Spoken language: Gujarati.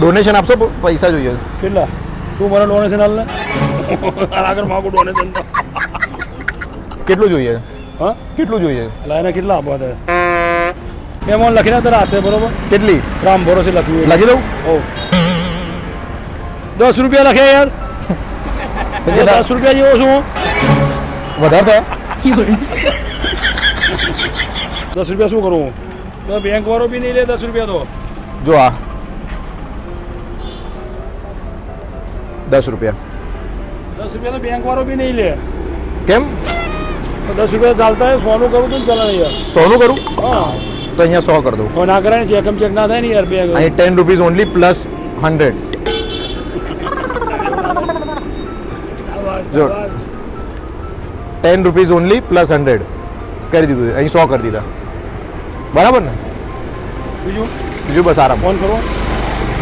डोनेशन आप सब पैसा જોઈએ કેટલા તું મને ડોનેશન નાલને આગર માં કો ડોનેશન કા કેટલું જોઈએ હ કેટલું જોઈએ લાયાના કેટલા આપો થા મેમોન લખીને દર આસે બોલો બ કેટલી રામ ભરોસે લખી લે લખી દઉ 10 રૂપિયા લખાયા 10 રૂપિયા જીવો છું વધારતા 10 રૂપિયા શું કરું બેંક વારો ભી નહી લે 10 રૂપિયા તો જો આ દસ રૂપિયા દસ રૂપિયા તો બેંક વાળો બી નહીં લે કેમ દસ રૂપિયા ચાલતા હોય સોનું કરું તો ચાલે યાર સોનું કરું હા તો અહીંયા સો કરી દઉં ના કરે ચેક એમ ચેક ના થાય ને યાર બે અહીં ten rupees only plus hundred જો ten rupees only plus hundred કરી દીધું અહીં સો કરી દીધા બરાબર ને બીજું બીજું બસ આરામ ફોન કરો